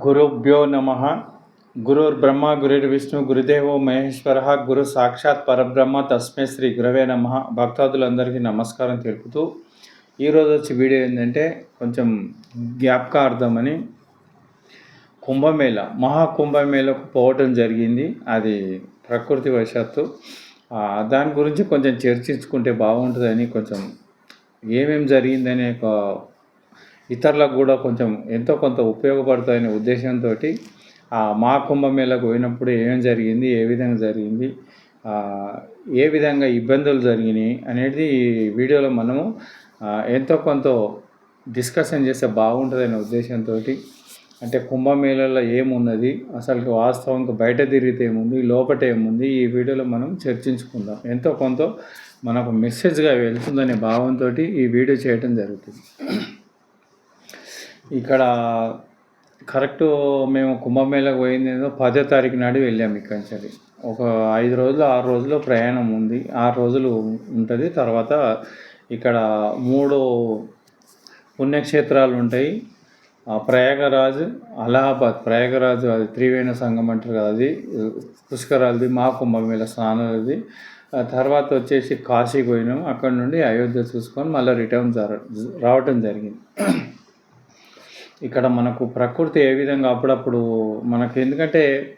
గురుభ్యో నమ. గురుర్బ్రహ్మ గురుర్విష్ణు గురుదేవో మహేశ్వర గురు సాక్షాత్ పరబ్రహ్మ తస్మే శ్రీ గురవే నమ. భక్తాదులందరికీ నమస్కారం తెలుపుతూ ఈరోజు వచ్చి వీడియో ఏంటంటే కొంచెం జ్ఞాపకార్థమని కుంభమేళ మహాకుంభమేళకు పోవటం జరిగింది. అది ప్రకృతి వశాత్తు. దాని గురించి కొంచెం చర్చించుకుంటే బాగుంటుందని కొంచెం ఏమేం జరిగిందనే ఒక ఇతరులకు కూడా కొంచెం ఎంతో కొంత ఉపయోగపడుతుందనే ఉద్దేశంతో మా కుంభమేళకు పోయినప్పుడు ఏం జరిగింది ఏ విధంగా జరిగింది ఏ విధంగా ఇబ్బందులు జరిగినాయి అనేది ఈ వీడియోలో మనము ఎంతో కొంత డిస్కషన్ చేస్తే బాగుంటుందనే ఉద్దేశంతో అంటే కుంభమేళలో ఏమున్నది అసలు వాస్తవంగా బయట తిరిగితే ఏముంది లోపట ఏముంది ఈ వీడియోలో మనం చర్చించుకుందాం. ఎంతో కొంత మనకు మెసేజ్గా వెళ్తుందనే భావంతో ఈ వీడియో చేయటం జరుగుతుంది. ఇక్కడ కరెక్ట్ మేము కుంభమేళకు పోయింది ఏదో పదో తారీఖు నాడు వెళ్ళాము ఇక్కడి నుంచి. ఒక ఐదు రోజులు ఆరు రోజులు ప్రయాణం ఉంది. ఆరు రోజులు ఉంటుంది. తర్వాత ఇక్కడ మూడు పుణ్యక్షేత్రాలు ఉంటాయి. ప్రయాగరాజు ప్రయాగరాజ్ అలహాబాద్. ప్రయాగరాజ్ అది త్రివేణ సంఘం అంటారు కదా అది. పుష్కరాలది మా కుంభమేళ స్నానాలది. అది తర్వాత వచ్చేసి కాశీకి పోయినాం. అక్కడ నుండి అయోధ్య చూసుకొని మళ్ళీ రిటర్న్ రావటం జరిగింది. ఇక్కడ మనకు ప్రకృతి ఏ విధంగా అప్పుడప్పుడు మనకు ఎందుకంటే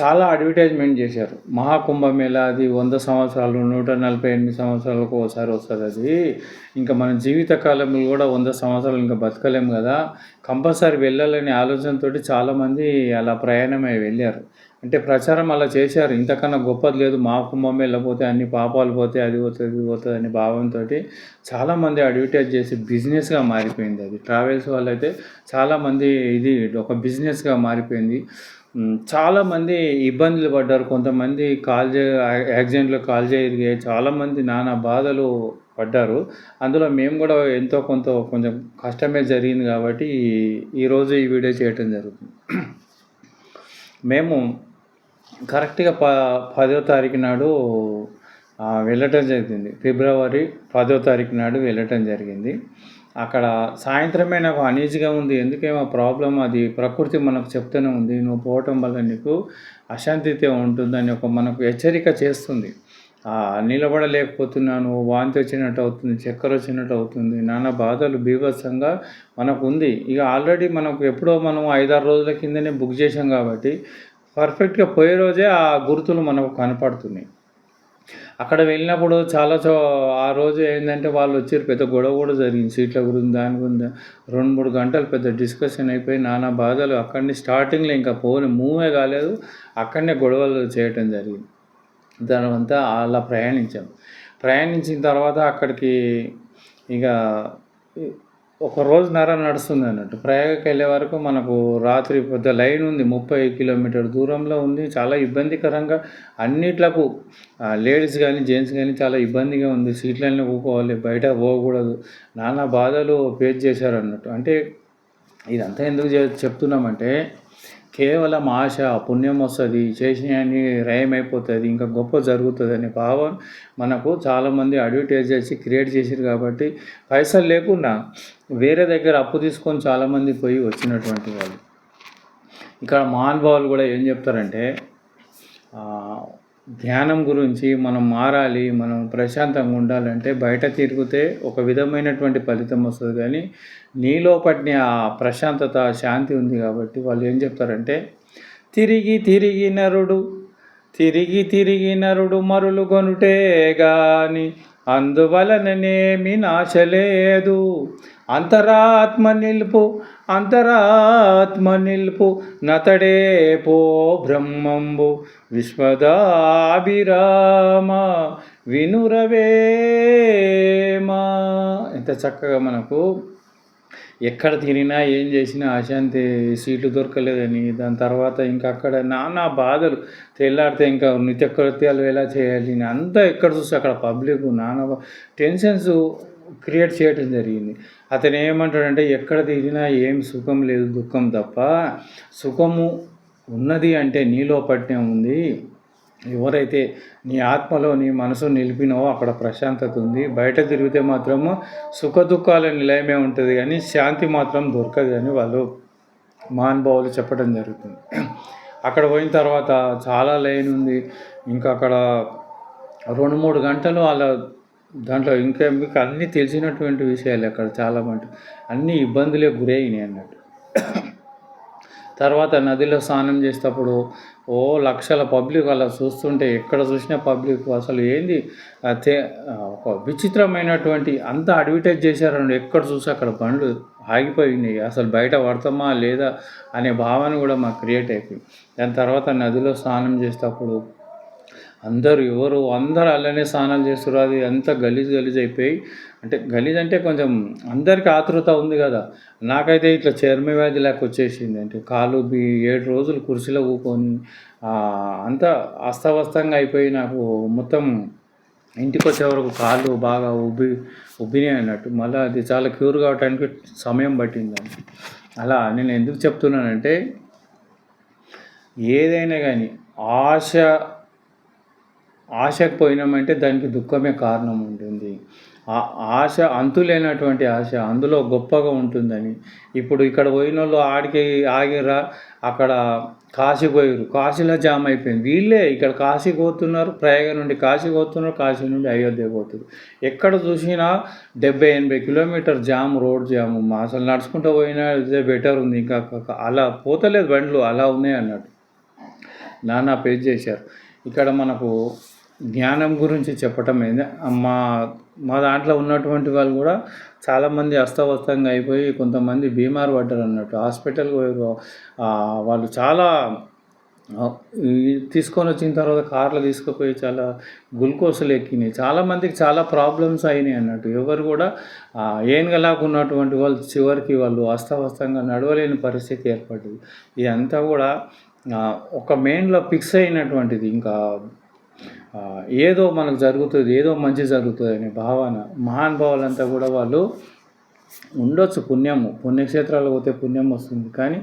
చాలా అడ్వర్టైజ్మెంట్ చేశారు. మహాకుంభమేళ అది వంద సంవత్సరాలు నూట నలభై ఎనిమిది సంవత్సరాలకు ఒకసారి వస్తుంది అది. ఇంకా మన జీవితకాలంలో కూడా వంద సంవత్సరాలు ఇంకా బతకలేము కదా. కంపల్సరీ వెళ్ళాలనే ఆలోచనతో చాలామంది అలా ప్రయాణమై వెళ్ళారు. అంటే ప్రచారం అలా చేశారు. ఇంతకన్నా గొప్పది లేదు. మా కుంభమే లేకపోతే అన్ని పాపాలు పోతే అది పోతుంది ఇది పోతుంది అనే భావంతో చాలామంది అడ్వర్టైజ్ చేసి బిజినెస్గా మారిపోయింది అది. ట్రావెల్స్ వాళ్ళైతే చాలామంది ఇది ఒక బిజినెస్గా మారిపోయింది. చాలామంది ఇబ్బందులు పడ్డారు. కొంతమంది కాల్ చే యాక్సిడెంట్లో కాల్ చేయగలిగే చాలామంది నానా బాధలు పడ్డారు. అందులో మేము కూడా ఎంతో కొంత కొంచెం కష్టమే జరిగింది కాబట్టి ఈరోజు ఈ వీడియో చేయటం జరుగుతుంది. మేము కరెక్ట్గా ప పదో తారీఖు నాడు వెళ్ళటం జరిగింది. ఫిబ్రవరి పదో తారీఖు నాడు వెళ్ళటం జరిగింది. అక్కడ సాయంత్రమే నాకు అనీజీగా ఉంది. ఎందుకేమో ప్రాబ్లం అది ప్రకృతి మనకు చెప్తూనే ఉంది. నువ్వు పోవటం వల్ల నీకు అశాంతితే ఉంటుందని ఒక మనకు హెచ్చరిక చేస్తుంది. నిలబడలేకపోతున్నాను. వాంతి వచ్చినట్టు అవుతుంది. చక్కెర వచ్చినట్టు అవుతుంది. నానా బాధలు బీభత్సంగా మనకు ఉంది. ఇక ఆల్రెడీ మనకు ఎప్పుడో మనం ఐదారు రోజుల కిందనే బుక్ చేసాం కాబట్టి పర్ఫెక్ట్గా పోయే రోజే ఆ గుర్తులు మనకు కనపడుతున్నాయి. అక్కడ వెళ్ళినప్పుడు చాలా చో ఆ రోజు ఏంటంటే వాళ్ళు వచ్చారు పెద్ద గొడవ కూడా జరిగింది సీట్ల గురించి దాని గురించి. రెండు మూడు గంటలు పెద్ద డిస్కషన్ అయిపోయి నానా బాధలు. అక్కడిని స్టార్టింగ్లో ఇంకా పోని మూవే కాలేదు అక్కడనే గొడవలు చేయటం జరిగింది. దానివంతా అలా ప్రయాణించాం. ప్రయాణించిన తర్వాత అక్కడికి ఇక ఒక రోజు నరం నడుస్తుంది అన్నట్టు. ప్రయాగకి వెళ్ళే వరకు మనకు రాత్రి పెద్ద లైన్ ఉంది ముప్పై కిలోమీటర్ దూరంలో ఉంది. చాలా ఇబ్బందికరంగా అన్నిట్లకు లేడీస్ కానీ జెంట్స్ కానీ చాలా ఇబ్బందిగా ఉంది. సీట్లన్నీ కూకోవాలి బయట పోకూడదు. నానా బాధలు ఫేస్ చేశారు అన్నట్టు. అంటే ఇదంతా ఎందుకు చెప్తున్నామంటే కేవలం ఆశ పుణ్యం వస్తుంది చేసినవన్నీ రయం అయిపోతుంది ఇంకా గొప్ప జరుగుతుంది అనే భావం మనకు చాలామంది అడ్వర్టైజ్ చేసి క్రియేట్ చేశారు కాబట్టి పైసలు లేకుండా వేరే దగ్గర అప్పు తీసుకొని చాలామంది పోయి వచ్చినటువంటి వాళ్ళు. ఇక్కడ మహానుభావులు కూడా ఏం చెప్తారంటే ధ్యానం గురించి మనం మారాలి మనం ప్రశాంతంగా ఉండాలంటే బయట తిరిగితే ఒక విధమైనటువంటి ఫలితం వస్తుంది. కానీ నీలో పట్టిన ఆ ప్రశాంతత శాంతి ఉంది కాబట్టి వాళ్ళు ఏం చెప్తారంటే తిరిగి తిరిగి నరుడు తిరిగి తిరిగి నరుడు మరులు కొనుటే గాని అందువలననేమి నాశలేదు. అంతరాత్మ నిలుపు అంతరాత్మ నిల్పు నతడే పో బ్రహ్మంబు. విశ్వదాభిరామ వినురవేమా ఎంత చక్కగా మనకు ఎక్కడ తిరిగినా ఏం చేసినా అశాంతి సీట్లు దొరకలేదని దాని తర్వాత ఇంకా అక్కడ నానా బాధలు తెల్లాడితే ఇంకా నిత్యకృత్యాలు ఎలా చేయాలి అని అంతా ఎక్కడ చూస్తే అక్కడ పబ్లిక్ నానా టెన్షన్స్ క్రియేట్ చేయటం జరిగింది. అతను ఏమంటాడంటే ఎక్కడ తిరిగినా ఏం సుఖం లేదు దుఃఖం తప్ప. సుఖము ఉన్నది అంటే నీలో పట్టే ఉంది. ఎవరైతే నీ ఆత్మలో నీ మనసు నిలిపినవో అక్కడ ప్రశాంతత ఉంది. బయట తిరిగితే మాత్రము సుఖ దుఃఖాల నిలయమే ఉంటుంది కానీ శాంతి మాత్రం దొరకదు అని వాళ్ళు మహానుభావులు చెప్పడం జరుగుతుంది. అక్కడ పోయిన తర్వాత చాలా లైన్ ఉంది. ఇంకా అక్కడ రెండు మూడు గంటలు వాళ్ళ దాంట్లో ఇంకా మీకు అన్నీ తెలిసినటువంటి విషయాలు అక్కడ చాలా మంది. అన్ని ఇబ్బందులే గురయినాయి అన్నట్టు. తర్వాత నదిలో స్నానం చేసేటప్పుడు ఓ లక్షల పబ్లిక్ అలా చూస్తుంటే ఎక్కడ చూసినా పబ్లిక్ అసలు ఏంది? ఒక విచిత్రమైనటువంటి అంత అడ్వర్టైజ్ చేశారండి ఎక్కడ చూసి అక్కడ బండ్లు ఆగిపోయినాయి. అసలు బయట పడతామా లేదా అనే భావన కూడా మాకు క్రియేట్ అయిపోయింది. దాని తర్వాత నదిలో స్నానం చేసేటప్పుడు అందరూ ఎవరు అందరు అలానే స్నానాలు చేస్తారు అది అంత గలీజ్ గలీజ్ అయిపోయి అంటే గలీజ్ అంటే కొంచెం అందరికి ఆతృత ఉంది కదా. నాకైతే ఇట్లా చర్మ వ్యాధి లాగా వచ్చేసింది. అంటే కాలు బి ఏడు రోజులు కుర్చీలో కూకొని అంత అంతా అస్తవ్యస్తంగా అయిపోయి నాకు మొత్తం ఇంటికి వచ్చే వరకు కాళ్ళు బాగా ఉబ్బి ఉబ్బినాయి అన్నట్టు. మళ్ళీ అది చాలా క్యూర్ కావడానికి సమయం పట్టింది అలా నేను ఎందుకు చెప్తున్నానంటే ఏదైనా కానీ ఆశ ఆశకు పోయినామంటే దానికి దుఃఖమే కారణం ఉంటుంది. ఆ ఆశ అంతులేనటువంటి ఆశ అందులో గొప్పగా ఉంటుందని. ఇప్పుడు ఇక్కడ పోయిన వాళ్ళు ఆడికి ఆగిరా అక్కడ కాశీ పోయారు కాశీలో జామ్ అయిపోయింది. వీళ్ళే ఇక్కడ కాశీ పోతున్నారు ప్రయాగ నుండి కాశీ పోతున్నారు కాశీ నుండి అయోధ్య పోతున్నారు. ఎక్కడ చూసినా డెబ్బై ఎనభై కిలోమీటర్ జామ్ రోడ్ జాము. మా అసలు నడుచుకుంటూ పోయినా ఇదే బెటర్ ఉంది. ఇంకా ఇంకా అలా పోతలేదు బండ్లు అలా ఉన్నాయి అన్నట్టు. నానా పేజ్ చేశారు. ఇక్కడ మనకు జ్ఞానం గురించి చెప్పటం ఏంది? మా మా దాంట్లో ఉన్నటువంటి వాళ్ళు కూడా చాలామంది అస్తవ్యస్తంగా అయిపోయి కొంతమంది బీమారు పడ్డారు అన్నట్టు. హాస్పిటల్కి పోయారు వాళ్ళు చాలా తీసుకొని వచ్చిన తర్వాత కార్లో తీసుకుపోయి చాలా గ్లూకోజ్లు ఎక్కినాయి. చాలామందికి చాలా ప్రాబ్లమ్స్ అయినాయి అన్నట్టు. ఎవరు కూడా ఏనుగలాగా ఉన్నటువంటి వాళ్ళు చివరికి వాళ్ళు అస్తవ్యస్తంగా నడవలేని పరిస్థితి ఏర్పడింది ఇదంతా కూడా ఒక మెయిన్లో ఫిక్స్ అయినటువంటిది. ఇంకా ఏదో మనకు జరుగుతుంది ఏదో మంచి జరుగుతుంది అనే భావన. మహానుభావులంతా కూడా వాళ్ళు ఉండొచ్చు పుణ్యము. పుణ్యక్షేత్రాలకు పోతే పుణ్యం వస్తుంది. కానీ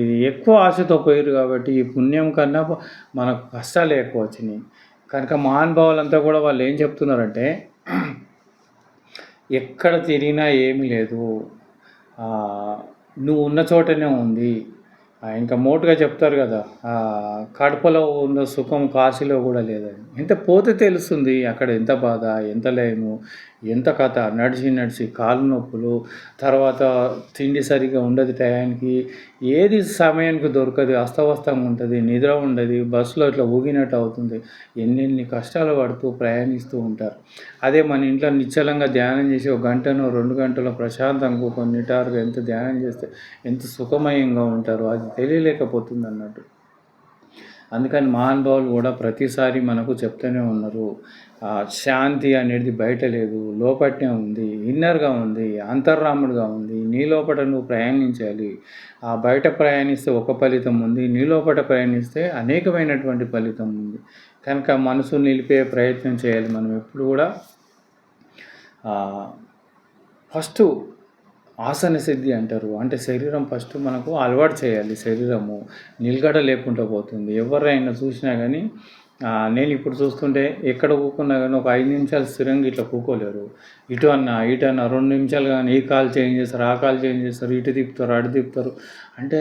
ఇది ఎక్కువ ఆశతో పోయారు కాబట్టి ఈ పుణ్యం కన్నా మనకు కష్టాలే ఎక్కువ వచ్చినాయి. కనుక మహానుభావులంతా కూడా వాళ్ళు ఏం చెప్తున్నారంటే ఎక్కడ తిరిగినా ఏమీ లేదు. నువ్వు ఉన్న చోటనే ఉంది. ఇంకా మోటుగా చెప్తారు కదా కడపలో ఉన్న సుఖం కాశీలో కూడా లేదని. ఎంత పోతే తెలుస్తుంది అక్కడ ఎంత బాధ ఎంత లేము ఎంత కథ. నడిచి నడిచి కాలు నొప్పులు తర్వాత తిండి సరిగా ఉండదు టయానికి. ఏది సమయానికి దొరకదు అస్తవస్తంగా ఉంటుంది నిద్ర ఉండదు బస్సులో ఇట్లా ఊగినట్టు అవుతుంది. ఎన్నెన్ని కష్టాలు పడుతూ ప్రయాణిస్తూ ఉంటారు. అదే మన ఇంట్లో నిశ్చలంగా ధ్యానం చేసి ఒక గంటను రెండు గంటలు ప్రశాంతంగా కొన్ని నిటారుగా ఎంత ధ్యానం చేస్తే ఎంత సుఖమయంగా ఉంటారు అది తెలియలేకపోతుంది అన్నట్టు అందుకని మహానుభావులు కూడా ప్రతిసారి మనకు చెప్తూనే ఉన్నారు శాంతి అనేది బయట లేదు లోపట్నే ఉంది ఇన్నర్గా ఉంది అంతర్రాముడుగా ఉంది నీ లోపట నువ్వు ప్రయాణించాలి. ఆ బయట ప్రయాణిస్తే ఒక ఫలితం ఉంది నీ లోపట ప్రయాణిస్తే అనేకమైనటువంటి ఫలితం ఉంది. కనుక మనసు నిలిపే ప్రయత్నం చేయాలి మనం ఎప్పుడు కూడా. ఫస్ట్ ఆసన సిద్ధి అంటారు. అంటే శరీరం ఫస్ట్ మనకు అలవాటు చేయాలి శరీరము. నిలగడ లేకుండా పోతుంది. ఎవరైనా చూసినా కానీ నేను ఇప్పుడు చూస్తుంటే ఎక్కడ కూకున్నా కానీ ఒక ఐదు నిమిషాలు స్థిరంగా ఇట్లా కూకోలేరు. ఇటు అన్న ఇటు అన్న రెండు నిమిషాలు కానీ ఈ కాలు చేంజ్ చేస్తారు ఆ కాలు చేంజ్ చేస్తారు ఇటు తిప్పుతారు అటు తిప్పుతారు. అంటే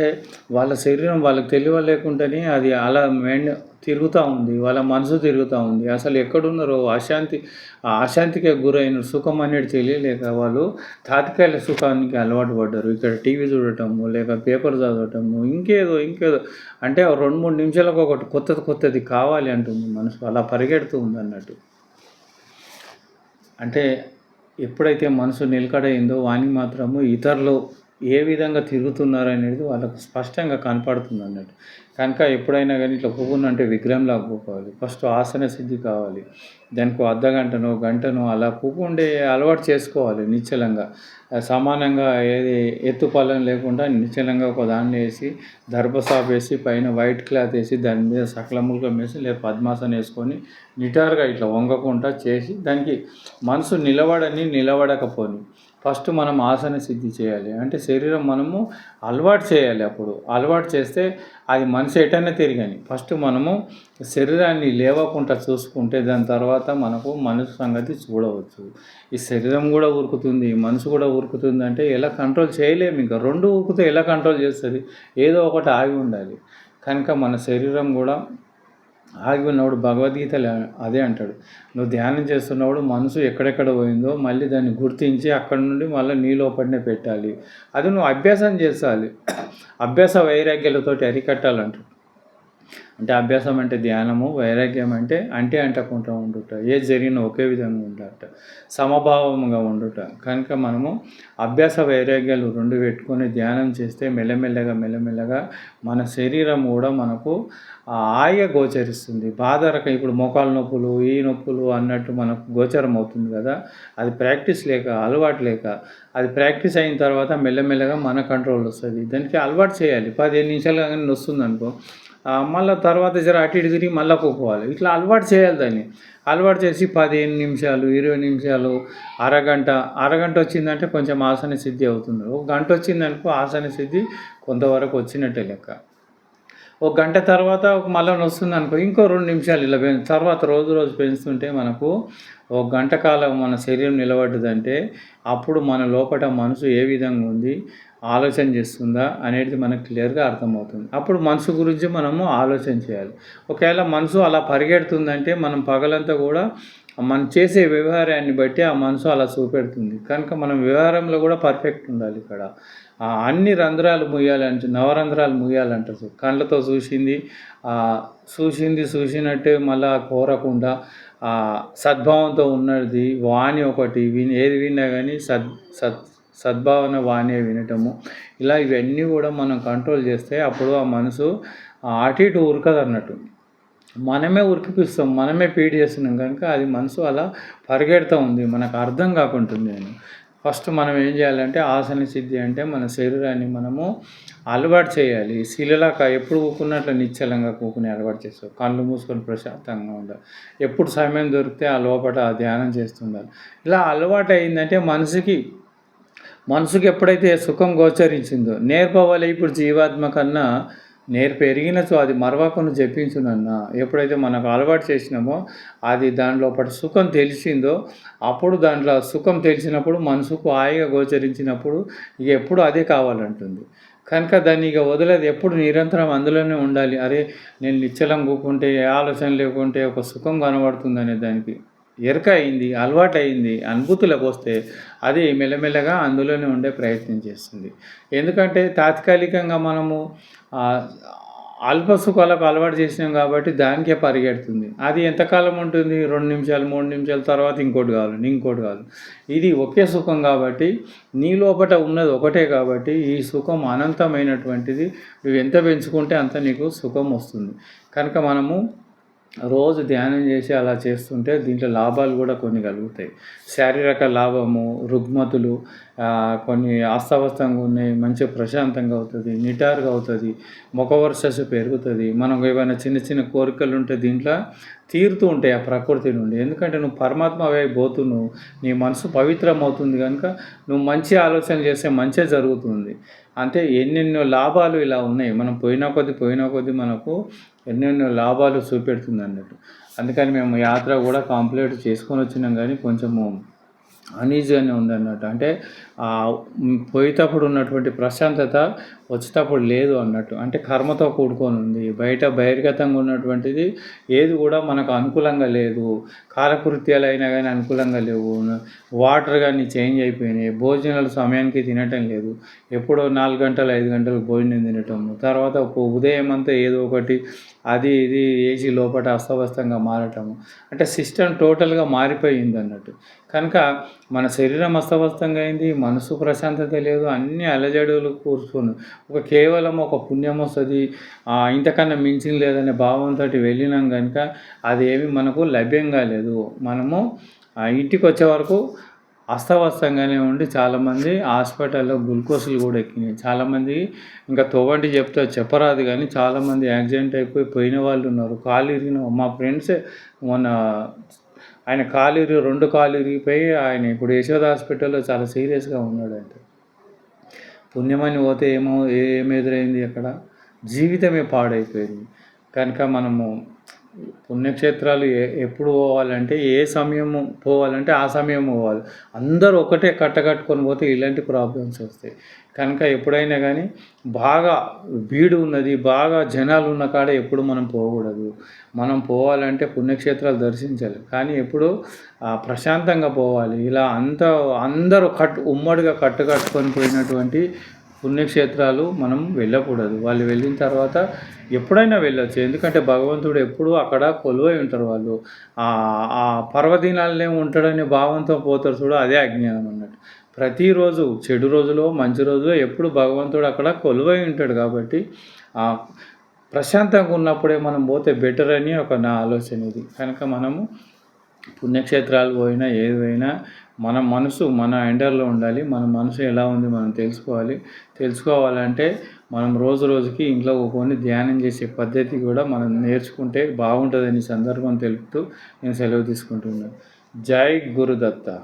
వాళ్ళ శరీరం వాళ్ళకి తెలివ లేకుండానే అది అలా మెయిన్ తిరుగుతూ ఉంది వాళ్ళ మనసు తిరుగుతూ ఉంది. అసలు ఎక్కడున్నారో అశాంతి ఆ అశాంతికి గురైన సుఖం అనేది తెలియలేక వాళ్ళు తాత్కాలిక సుఖానికి అలవాటు పడ్డారు. ఇక్కడ టీవీ చూడటము లేక పేపర్ చదవటము ఇంకేదో ఇంకేదో. అంటే రెండు మూడు నిమిషాలకు ఒకటి కొత్తది కొత్తది కావాలి అంటుంది మనసు. అలా పరిగెడుతూ ఉంది అన్నట్టు అంటే ఎప్పుడైతే మనసు నిలకడైందో వానికి మాత్రము ఇతరులు ఏ విధంగా తిరుగుతున్నారు అనేది వాళ్ళకు స్పష్టంగా కనపడుతుంది అన్నట్టు. కనుక ఎప్పుడైనా కానీ ఇట్లా కూకున్నంటే విగ్రహంలా కూకోవాలి ఫస్ట్ ఆసన సిద్ధి కావాలి. దానికి అర్ధ గంటనో గంటనో అలా కూకుండే అలవాటు చేసుకోవాలి నిశ్చలంగా. సమానంగా ఏది ఎత్తుపల్లం లేకుండా నిశ్చలంగా ఒక దాన్ని వేసి దర్భసాప్ వేసి పైన వైట్ క్లాత్ వేసి దాని మీద సకలములుగా వేసి లేదా పద్మాసనం వేసుకొని నిటారుగా ఇట్లా వంగకుండా చేసి దానికి మనసు నిలబడని నిలబడకపోని ఫస్ట్ మనం ఆసన సిద్ధి చేయాలి. అంటే శరీరం మనము అలవాటు చేయాలి అప్పుడు. అలవాటు చేస్తే అది మనిషి ఎటైనా తిరగని. ఫస్ట్ మనము శరీరాన్ని లేవకుండా చూసుకుంటే దాని తర్వాత మనకు మనసు సంగతి చూడవచ్చు. ఈ శరీరం కూడా ఉరుకుతుంది మనసు కూడా ఉరుకుతుంది అంటే ఎలా కంట్రోల్ చేయలేము ఇంకా. రెండు ఉరుకుతే ఎలా కంట్రోల్ చేస్తుంది? ఏదో ఒకటి ఆగి ఉండాలి. కనుక మన శరీరం కూడా ఆగి ఉన్నప్పుడు భగవద్గీతలో అదే అంటాడు. నువ్వు ధ్యానం చేస్తున్నప్పుడు మనసు ఎక్కడెక్కడ పోయిందో మళ్ళీ దాన్ని గుర్తించి అక్కడ నుండి మళ్ళీ నీ లోపలనే పెట్టాలి. అది నువ్వు అభ్యాసం చేసాలి అభ్యాస వైరాగ్యాలతోటి అరికట్టాలంటాడు. అంటే అభ్యాసం అంటే ధ్యానము వైరాగ్యం అంటే అంటే అంటకుండా ఉండుట ఏది జరిగినా ఒకే విధంగా ఉండట సమభావంగా ఉండుట. కనుక మనము అభ్యాస వైరాగ్యాలు రెండు పెట్టుకొని ధ్యానం చేస్తే మెల్లమెల్లగా మెల్లమెల్లగా మన శరీరం కూడా మనకు ఆయ గోచరిస్తుంది. బాధ రకం ఇప్పుడు మోకాలు నొప్పులు ఈ నొప్పులు అన్నట్టు మనకు గోచరం అవుతుంది కదా. అది ప్రాక్టీస్ లేక అలవాటు లేక అది ప్రాక్టీస్ అయిన తర్వాత మెల్లమెల్లగా మన కంట్రోల్ వస్తుంది. దానికి అలవాటు చేయాలి. పదిహేను నిమిషాలు కానీ వస్తుంది అనుకో మళ్ళీ తర్వాత జర అటు ఇటు తిరిగి మళ్ళీ పోవాలి. ఇట్లా అలవాటు చేయాలి దాన్ని. అలవాటు చేసి పదిహేను నిమిషాలు ఇరవై నిమిషాలు అరగంట. అరగంట వచ్చిందంటే కొంచెం ఆసన సిద్ధి అవుతుంది. ఒక గంట వచ్చిందనుకో ఆసన సిద్ధి కొంతవరకు వచ్చినట్టే లెక్క. ఒక గంట తర్వాత మళ్ళీ వస్తుంది అనుకో ఇంకో రెండు నిమిషాలు ఇలా పెంచు తర్వాత రోజు రోజు పెంచుతుంటే మనకు ఒక గంట కాలం మన శరీరం నిలబడ్డదంటే అప్పుడు మన లోపల మనసు ఏ విధంగా ఉంది ఆలోచన చేస్తుందా అనేది మనకు క్లియర్గా అర్థమవుతుంది. అప్పుడు మనసు గురించి మనము ఆలోచన చేయాలి. ఒకవేళ మనసు అలా పరిగెడుతుందంటే మనం పగలంతా కూడా మనం చేసే వ్యవహారాన్ని బట్టి ఆ మనసు అలా చూపెడుతుంది. కనుక మనం వ్యవహారంలో కూడా పర్ఫెక్ట్ ఉండాలి ఇక్కడ. అన్ని రంధ్రాలు ముయ్యాలంటే నవరంధ్రాలు ముయ్యాలంటారు కళ్ళతో చూసింది చూసింది చూసినట్టే మళ్ళా కోరకుండా సద్భావంతో ఉన్నది వాణి ఒకటి విని ఏది విన్నా కానీ సద్ సద్ సద్భావన వాణి వినటము. ఇలా ఇవన్నీ కూడా మనం కంట్రోల్ చేస్తే అప్పుడు ఆ మనసు అటు ఇటు ఉరకదు అన్నట్టు. మనమే ఉరికిపిస్తాం మనమే పీడి చేస్తున్నాం కనుక అది మనసు అలా పరిగెడుతూ ఉంది మనకు అర్థం కాకుంటుంది అని. ఫస్ట్ మనం ఏం చేయాలంటే ఆసన సిద్ధి అంటే మన శరీరాన్ని మనము అలవాటు చేయాలి. శిలలాక ఎప్పుడు కూకున్నట్లు నిశ్చలంగా కూకుని అలవాటు చేస్తాం. కళ్ళు మూసుకొని ప్రశాంతంగా ఉండాలి. ఎప్పుడు సమయం దొరికితే ఆ లోపల ధ్యానం చేస్తుండాలి. ఇలా అలవాటు అయిందంటే మనసుకి మనసుకు ఎప్పుడైతే సుఖం గోచరించిందో నేర్పవాలి ఇప్పుడు జీవాత్మ కన్నా నేర్పు ఎరిగినచో అది మరవకుండా చెప్పించునన్నా ఎప్పుడైతే మనకు అలవాటు చేసినామో అది దాంట్లో ఒకటి సుఖం తెలిసిందో అప్పుడు దాంట్లో సుఖం తెలిసినప్పుడు మనసుకు హాయిగా గోచరించినప్పుడు ఇక ఎప్పుడు అదే కావాలంటుంది. కనుక దాన్ని ఇక వదిలేదు. ఎప్పుడు నిరంతరం అందులోనే ఉండాలి. అరే నేను నిశ్చలం కూకుంటే ఏ ఆలోచన లేకుంటే ఒక సుఖం కనబడుతుంది అనే దానికి. ఎరక అయింది అలవాటు అయింది అనుభూతులకు వస్తే అది మెల్లమెల్లగా అందులోనే ఉండే ప్రయత్నం చేస్తుంది. ఎందుకంటే తాత్కాలికంగా మనము అల్ప సుఖాలకు అలవాటు చేసినాం కాబట్టి దానికే పరిగెడుతుంది. అది ఎంతకాలం ఉంటుంది? రెండు నిమిషాలు మూడు నిమిషాల తర్వాత ఇంకోటి కావాలి ఇంకోటి కాదు. ఇది ఒకే సుఖం కాబట్టి నీ లోపల ఉన్నది ఒకటే కాబట్టి ఈ సుఖం అనంతమైనటువంటిది. నువ్వు ఎంత పెంచుకుంటే అంత నీకు సుఖం వస్తుంది. కనుక మనము రోజు ధ్యానం చేసి అలా చేస్తుంటే దీంట్లో లాభాలు కూడా కొన్ని కలుగుతాయి. శారీరక లాభము రుగ్మతులు కొన్ని అస్తవ్యస్తంగా ఉన్నాయి మంచిగా ప్రశాంతంగా అవుతుంది నిటారుగా అవుతుంది ముఖ వర్షస్సు పెరుగుతుంది. మనం ఏమైనా చిన్న చిన్న కోరికలు ఉంటే దీంట్లో తీరుతూ ఉంటాయి ఆ ప్రకృతి నుండి. ఎందుకంటే నువ్వు పరమాత్మ వైపు పోతున్నావు నీ మనసు పవిత్రం అవుతుంది కనుక నువ్వు మంచి ఆలోచన చేస్తే మంచిగా జరుగుతుంది. అంటే ఎన్నెన్నో లాభాలు ఇలా ఉన్నాయి. మనం పోయినా కొద్ది పోయినా కొద్ది మనకు ఎన్నెన్నో లాభాలు చూపెడుతుంది అన్నట్టు. అందుకని మేము యాత్ర కూడా కంప్లీట్ చేసుకొని వచ్చినాం కానీ కొంచెము అనీజీగానే ఉందన్నట్టు అంటే పోయేటప్పుడు ఉన్నటువంటి ప్రశాంతత వచ్చేటప్పుడు లేదు అన్నట్టు. అంటే కర్మతో కూడుకొని ఉంది. బయట బహిర్గతంగా ఉన్నటువంటిది ఏది కూడా మనకు అనుకూలంగా లేదు. కాలకృత్యాలు అయినా కానీ అనుకూలంగా లేవు. వాటర్ కానీ చేంజ్ అయిపోయినాయి. భోజనాలు సమయానికి తినటం లేదు. ఎప్పుడో నాలుగు గంటలు ఐదు గంటలు భోజనం తినటం. తర్వాత ఉదయం అంతా ఏదో ఒకటి అది ఇది ఏసీ లోపల అస్తవ్యస్తంగా మారటము అంటే సిస్టమ్ టోటల్గా మారిపోయింది అన్నట్టు. కనుక మన శరీరం అస్తవ్యస్తంగా అయింది మనసు ప్రశాంతత లేదు అన్ని అలజడులు కూర్చుని. ఒక కేవలం ఒక పుణ్యం వస్తుంది ఇంతకన్నా మించిన లేదనే భావంతో వెళ్ళినాం కనుక అది ఏమి మనకు లభ్యం కాలేదు మనము ఇంటికి వచ్చే వరకు అస్తవ్యస్తంగానే ఉండి చాలామంది హాస్పిటల్లో గ్లూకోజులు కూడా ఎక్కినాయి. చాలామంది ఇంకా తోవంటి చెప్తే చెప్పరాదు కానీ చాలామంది యాక్సిడెంట్ అయిపోయి పోయిన వాళ్ళు ఉన్నారు. కాలు ఇరిగిన మా ఫ్రెండ్స్ మొన్న ఆయన కాలు రెండు కాలు ఇరిగిపోయి ఆయన ఇప్పుడు యశోద హాస్పిటల్లో చాలా సీరియస్గా ఉన్నాడు అంటే పుణ్యమని పోతే ఏమో ఏం ఎదురైంది అక్కడ? జీవితమే పాడైపోయింది. కనుక మనము పుణ్యక్షేత్రాలు ఏ ఎప్పుడు పోవాలంటే ఏ సమయం పోవాలంటే ఆ సమయం పోవాలి. అందరూ ఒకటే కట్టకట్టుకొని పోతే ఇలాంటి ప్రాబ్లమ్స్ వస్తాయి. కనుక ఎప్పుడైనా కానీ బాగా వీడు ఉన్నది బాగా జనాలు ఉన్న కాడ ఎప్పుడు మనం పోకూడదు. మనం పోవాలంటే పుణ్యక్షేత్రాలు దర్శించాలి. కానీ ఎప్పుడు ప్రశాంతంగా పోవాలి. ఇలా అంత అందరూ కట్టు ఉమ్మడిగా కట్టుకట్టుకొని పోయినటువంటి పుణ్యక్షేత్రాలు మనం వెళ్ళకూడదు. వాళ్ళు వెళ్ళిన తర్వాత ఎప్పుడైనా వెళ్ళొచ్చు. ఎందుకంటే భగవంతుడు ఎప్పుడూ అక్కడ కొలువై ఉంటారు వాళ్ళు. ఆ పర్వదినాలనే ఉంటాడనే భావంతో పోతారు చూడ అదే అజ్ఞానం అన్నట్టు. ప్రతిరోజు చెడు రోజులో మంచి రోజులో ఎప్పుడు భగవంతుడు అక్కడ కొలువై ఉంటాడు కాబట్టి ప్రశాంతంగా ఉన్నప్పుడే మనం పోతే బెటర్ అని ఒక నా ఆలోచన ఇది. కనుక మనము పుణ్యక్షేత్రాలు పోయినా ఏదైనా మన మనసు మన ఎండర్లో ఉండాలి మన మనసు ఎలా ఉంది మనం తెలుసుకోవాలి. తెలుసుకోవాలంటే మనం రోజు రోజుకి ఇంట్లో కొన్ని ధ్యానం చేసే పద్ధతి కూడా మనం నేర్చుకుంటే బాగుంటుందని సందర్భం తెలుపుతూ నేను సెలవు తీసుకుంటున్నాను. జై గురుదత్త.